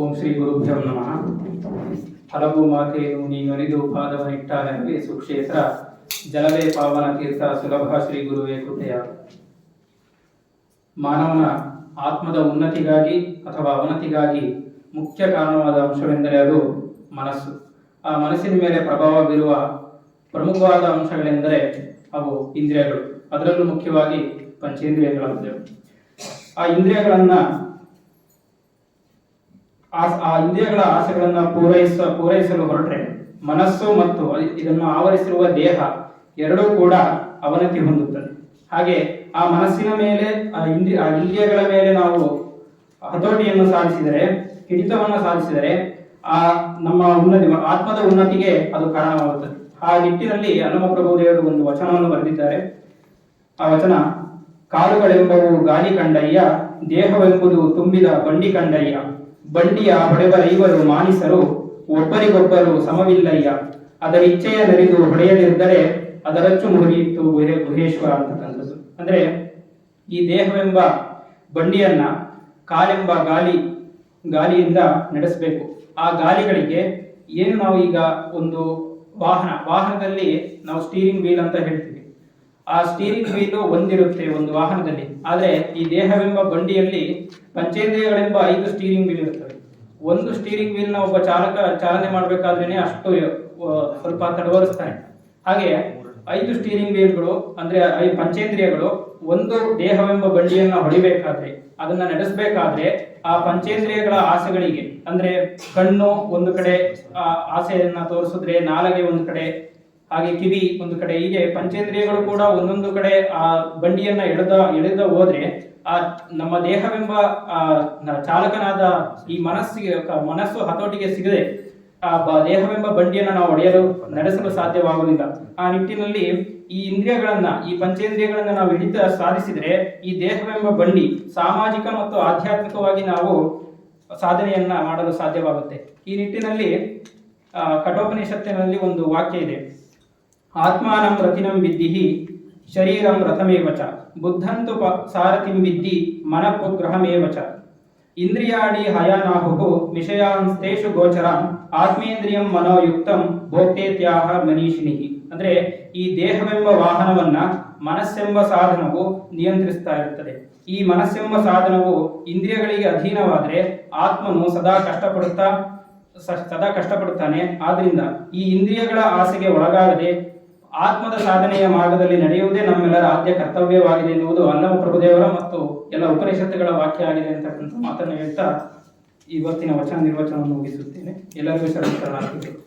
ಓಂ ಶ್ರೀ ಗುರುಭ್ಯೋ ನಮಃ. ಹಲವು ಮಾತೆಯನ್ನು ನೀನೊಲಿದು ಪಾದವನಿಟ್ಟಾರೆ ಸುಕ್ಷೇತ್ರ, ಜಲವೇ ಪಾವನ ತೀರ್ಥ ಸುಲಭ ಶ್ರೀ ಗುರುವೇ ಕೃಪೆಯ. ಮಾನವನ ಆತ್ಮದ ಉನ್ನತಿಗಾಗಿ ಅಥವಾ ಅವನತಿಗಾಗಿ ಮುಖ್ಯ ಕಾರಣವಾದ ಅಂಶವೆಂದರೆ ಅದು ಮನಸ್ಸು. ಆ ಮನಸ್ಸಿನ ಮೇಲೆ ಪ್ರಭಾವ ಬೀರುವ ಪ್ರಮುಖವಾದ ಅಂಶಗಳೆಂದರೆ ಅವು ಇಂದ್ರಿಯಗಳು. ಅದರಲ್ಲೂ ಮುಖ್ಯವಾಗಿ ಪಂಚೇಂದ್ರಿಯಗಳಾಗಿವೆ ಆ ಇಂದ್ರಿಯಗಳನ್ನ ಆ- ಇಂದ್ರಿಯಗಳ ಆಸೆಗಳನ್ನ ಪೂರೈಸ ಪೂರೈಸಲು ಹೊರಟ್ರೆ ಮನಸ್ಸು ಮತ್ತು ಇದನ್ನು ಆವರಿಸಿರುವ ದೇಹ ಎರಡೂ ಕೂಡ ಅವನತಿ ಹೊಂದುತ್ತದೆ. ಹಾಗೆ ಆ ಮನಸ್ಸಿನ ಮೇಲೆ, ಆ ಹಿಂದಿ ಆ ಇಂದ್ರಿಯಗಳ ಮೇಲೆ ನಾವು ಹತೋಟಿಯನ್ನು ಸಾಧಿಸಿದರೆ ಹಿಡಿತವನ್ನು ಸಾಧಿಸಿದರೆ, ಆ ನಮ್ಮ ಉನ್ನತಿ ಆತ್ಮದ ಉನ್ನತಿಗೆ ಅದು ಕಾರಣವಾಗುತ್ತದೆ. ಆ ನಿಟ್ಟಿನಲ್ಲಿ ಹನುಮ ಪ್ರಭುದೇವರು ಒಂದು ವಚನವನ್ನು ಬರೆದಿದ್ದಾರೆ. ಆ ವಚನ, ಕಾಲುಗಳೆಂಬವು ಗಾಲಿ ಕಂಡಯ್ಯ ದೇಹವೆಂಬುದು ತುಂಬಿದ ಬಂಡಿ ಕಂಡಯ್ಯ ಬಂಡಿಯ ಹೊಡೆವರೈವರು ಮಾನಿಸರು, ಒಬ್ಬರಿಗೊಬ್ಬರು ಸಮವಿಲ್ಲಯ್ಯ. ಅದರ ಇಚ್ಛೆಯ ನರಿದು ಹೊಡೆಯದಿದ್ದರೆ ಅದರಚ್ಚು ಮುರಿಯಿತು ಗುಹೆ, ಗುಹೇಶ್ವರ ಅಂತಕ್ಕಂಥದ್ದು ಅಂದ್ರೆ ಈ ದೇಹವೆಂಬ ಬಂಡಿಯನ್ನ ಕಾಲೆಂಬ ಗಾಲಿ, ಗಾಲಿಯಿಂದ ನಡೆಸಬೇಕು. ಆ ಗಾಲಿಗಳಿಗೆ ಏನು ನಾವು ಈಗ ಒಂದು ವಾಹನ, ವಾಹನದಲ್ಲಿ ನಾವು ಸ್ಟೀರಿಂಗ್ ವೀಲ್ ಅಂತ ಹೇಳ್ತೀವಿ. ಆ ಸ್ಟೀರಿಂಗ್ ವೀಲ್ ಒಂದಿರುತ್ತೆ, ಒಂದು ವಾಹನದಲ್ಲಿ. ಆದ್ರೆ ಈ ದೇಹವೆಂಬ ಬಂಡಿಯಲ್ಲಿ ಪಂಚೇಂದ್ರಿಯಗಳೆಂಬ ಐದು ಸ್ಟೀರಿಂಗ್ ವೀಲ್ ಇರುತ್ತವೆ. ಒಂದು ಸ್ಟೀರಿಂಗ್ ವೀಲ್ನ ಒಬ್ಬ ಚಾಲಕ ಚಾಲನೆ ಮಾಡಬೇಕಾದ್ರೇನೆ ಅಷ್ಟು ಸ್ವಲ್ಪ ತಡವರಿಸ್ತಾನೆ. ಹಾಗೆ ಐದು ಸ್ಟೀರಿಂಗ್ ವೀಲ್ಗಳು ಅಂದ್ರೆ ಐದು ಪಂಚೇಂದ್ರಿಯಗಳು ಒಂದು ದೇಹವೆಂಬ ಬಂಡಿಯನ್ನ ಹೊಡಿಬೇಕಾದ್ರೆ, ಅದನ್ನ ನಡೆಸಬೇಕಾದ್ರೆ ಆ ಪಂಚೇಂದ್ರಿಯಗಳ ಆಸೆಗಳಿಗೆ, ಅಂದ್ರೆ ಕಣ್ಣು ಒಂದು ಕಡೆ ಆಸೆಯನ್ನ ತೋರಿಸಿದ್ರೆ ನಾಲಗೆ ಒಂದು ಕಡೆ ಹಾಗೆ ಕಿವಿ ಒಂದು ಕಡೆ ಹೀಗೆ ಪಂಚೇಂದ್ರಿಯಗಳು ಕೂಡ ಒಂದೊಂದು ಕಡೆ ಆ ಬಂಡಿಯನ್ನ ಎಳೆದ ಎಳೆದ ಹೋದ್ರೆ ಆ ನಮ್ಮ ದೇಹವೆಂಬ ಆ ಚಾಲಕನಾದ ಈ ಮನಸ್ಸಿಗೆ ಮನಸ್ಸು ಹತೋಟಿಗೆ ಸಿಗದೆ ಆ ದೇಹವೆಂಬ ಬಂಡಿಯನ್ನ ನಾವು ಒಡೆಯಲು ನಡೆಸಲು ಸಾಧ್ಯವಾಗುವುದಿಲ್ಲ. ಆ ನಿಟ್ಟಿನಲ್ಲಿ ಈ ಇಂದ್ರಿಯಗಳನ್ನ ಈ ಪಂಚೇಂದ್ರಿಯಗಳನ್ನ ನಾವು ಹಿಡಿತ ಸಾಧಿಸಿದ್ರೆ ಈ ದೇಹವೆಂಬ ಬಂಡಿ ಸಾಮಾಜಿಕ ಮತ್ತು ಆಧ್ಯಾತ್ಮಿಕವಾಗಿ ನಾವು ಸಾಧನೆಯನ್ನ ಮಾಡಲು ಸಾಧ್ಯವಾಗುತ್ತೆ. ಈ ನಿಟ್ಟಿನಲ್ಲಿ ಆ, ಕಠೋಪನಿಷತ್ತಿನಲ್ಲಿ ಒಂದು ವಾಕ್ಯ ಇದೆ. ಆತ್ಮಾನಂ ರಥಿನಂ ವಿದ್ಧಿ ಶರೀರಂ ರಥಮೇವ ಚ. ಬುದ್ಧಂತು ಪ ಸಾರಥಿಂ ವಿದ್ಧಿ ಮನಃಪುಗ್ರಹಮೇವ ಚ. ಇಂದ್ರಿಯಾಣಿ ಹಯಾನಾಹು ವಿಷಯಾಂಸ್ತೇಷು ಗೋಚರಂ, ಆತ್ಮೇಂದ್ರಿಯಂ ಮನೋಯುಕ್ತಂ, ಭೋಕ್ತೇತ್ಯಾಹ ಮನೀಷಿಣಿ ಅಂದ್ರೆ ಈ ದೇಹವೆಂಬ ವಾಹನವನ್ನ ಮನಸ್ಸೆಂಬ ಸಾಧನವು ನಿಯಂತ್ರಿಸ್ತಾ ಇರುತ್ತದೆ ಈ ಮನಸ್ಸೆಂಬ ಸಾಧನವು ಇಂದ್ರಿಯಗಳಿಗೆ ಅಧೀನವಾದರೆ ಆತ್ಮನು ಸದಾ ಕಷ್ಟಪಡುತ್ತಾ ಸದಾ ಕಷ್ಟಪಡುತ್ತಾನೆ. ಆದ್ರಿಂದ ಈ ಇಂದ್ರಿಯಗಳ ಆಸೆಗೆ ಒಳಗಾಗದೆ ಆತ್ಮದ ಸಾಧನೆಯ ಮಾರ್ಗದಲ್ಲಿ ನಡೆಯುವುದೇ ನಮ್ಮೆಲ್ಲರ ಆದ್ಯ ಕರ್ತವ್ಯವಾಗಿದೆ ಎನ್ನುವುದು ಅಲ್ಲಮ ಪ್ರಭುದೇವರ ಮತ್ತು ಎಲ್ಲ ಉಪನಿಷತ್ತುಗಳ ವಾಕ್ಯ ಆಗಿದೆ ಅಂತಕ್ಕಂಥ ಮಾತನ್ನು ಹೇಳ್ತಾ ಇವತ್ತಿನ ವಚನ ನಿರ್ವಚನವನ್ನು ಮುಗಿಸುತ್ತೇನೆ. ಎಲ್ಲರಿಗೂ ಶರಣ ಶರಣಾರ್ಥಿಗಳು.